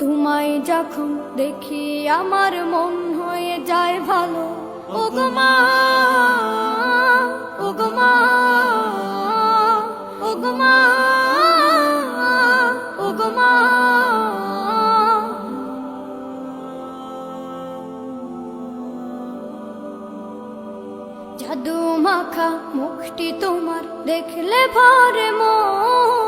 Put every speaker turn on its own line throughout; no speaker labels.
তোমায় যখন দেখি আমার মন হয়ে যায় ভালো। ও গো মা, ও গো মা, ও গো মা, ও গো মা। জাদু মাখা মুখটি তোমার দেখলে ভরে মন।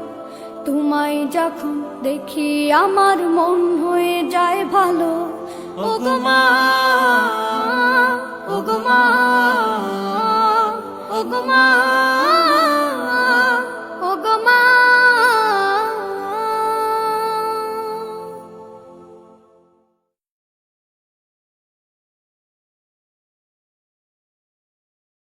তোমায় যখন দেখি আমার মন হয়ে যায় ভালো।
ও